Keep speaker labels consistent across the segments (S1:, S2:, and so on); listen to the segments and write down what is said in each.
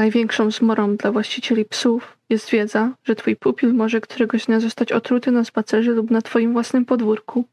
S1: Największą zmorą dla właścicieli psów jest wiedza, że twój pupil może któregoś dnia zostać otruty na spacerze lub na twoim własnym podwórku.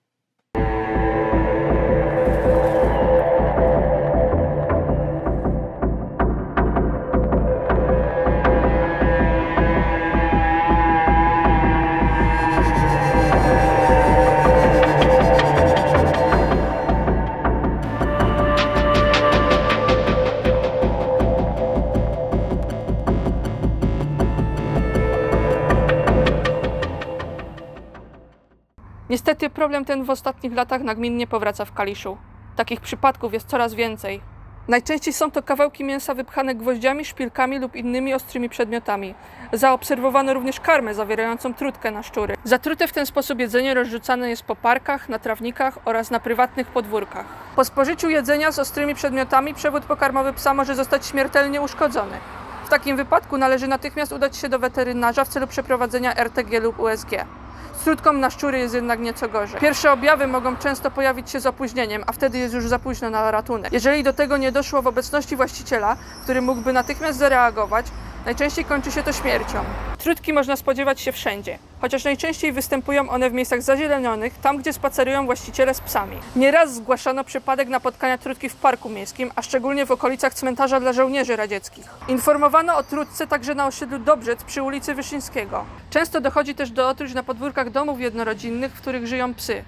S2: Niestety problem ten w ostatnich latach nagminnie powraca w Kaliszu. Takich przypadków jest coraz więcej. Najczęściej są to kawałki mięsa wypchane gwoździami, szpilkami lub innymi ostrymi przedmiotami. Zaobserwowano również karmę zawierającą trutkę na szczury. Zatrute w ten sposób jedzenie rozrzucane jest po parkach, na trawnikach oraz na prywatnych podwórkach. Po spożyciu jedzenia z ostrymi przedmiotami przewód pokarmowy psa może zostać śmiertelnie uszkodzony. W takim wypadku należy natychmiast udać się do weterynarza w celu przeprowadzenia RTG lub USG. Z trutką na szczury jest jednak nieco gorzej. Pierwsze objawy mogą często pojawić się z opóźnieniem, a wtedy jest już za późno na ratunek. Jeżeli do tego nie doszło w obecności właściciela, który mógłby natychmiast zareagować, najczęściej kończy się to śmiercią. Trutki można spodziewać się wszędzie, chociaż najczęściej występują one w miejscach zazielenionych, tam gdzie spacerują właściciele z psami. Nieraz zgłaszano przypadek napotkania trutki w parku miejskim, a szczególnie w okolicach cmentarza dla żołnierzy radzieckich. Informowano o trutce także na osiedlu Dobrzec przy ulicy Wyszyńskiego. Często dochodzi też do otruć na podwórkach domów jednorodzinnych, w których żyją psy.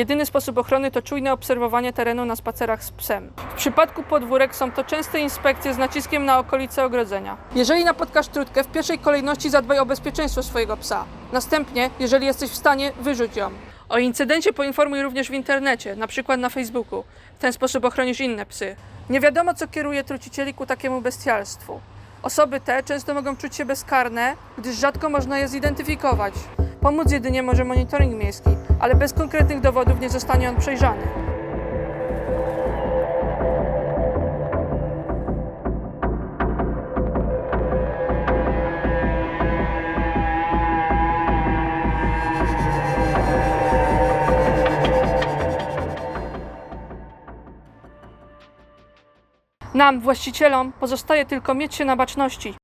S2: Jedyny sposób ochrony to czujne obserwowanie terenu na spacerach z psem. W przypadku podwórek są to częste inspekcje z naciskiem na okolice ogrodzenia. Jeżeli napotkasz trutkę, w pierwszej kolejności zadbaj o bezpieczeństwo swojego psa. Następnie, jeżeli jesteś w stanie, wyrzuć ją. O incydencie poinformuj również w internecie, na przykład na Facebooku. W ten sposób ochronisz inne psy. Nie wiadomo, co kieruje trucicieli ku takiemu bestialstwu. Osoby te często mogą czuć się bezkarne, gdyż rzadko można je zidentyfikować. Pomóc jedynie może monitoring miejski, ale bez konkretnych dowodów nie zostanie on przejrzany. Nam, właścicielom, pozostaje tylko mieć się na baczności.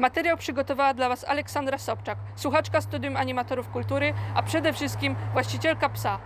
S2: Materiał przygotowała dla Was Aleksandra Sobczak, słuchaczka Studium Animatorów Kultury, a przede wszystkim właścicielka psa.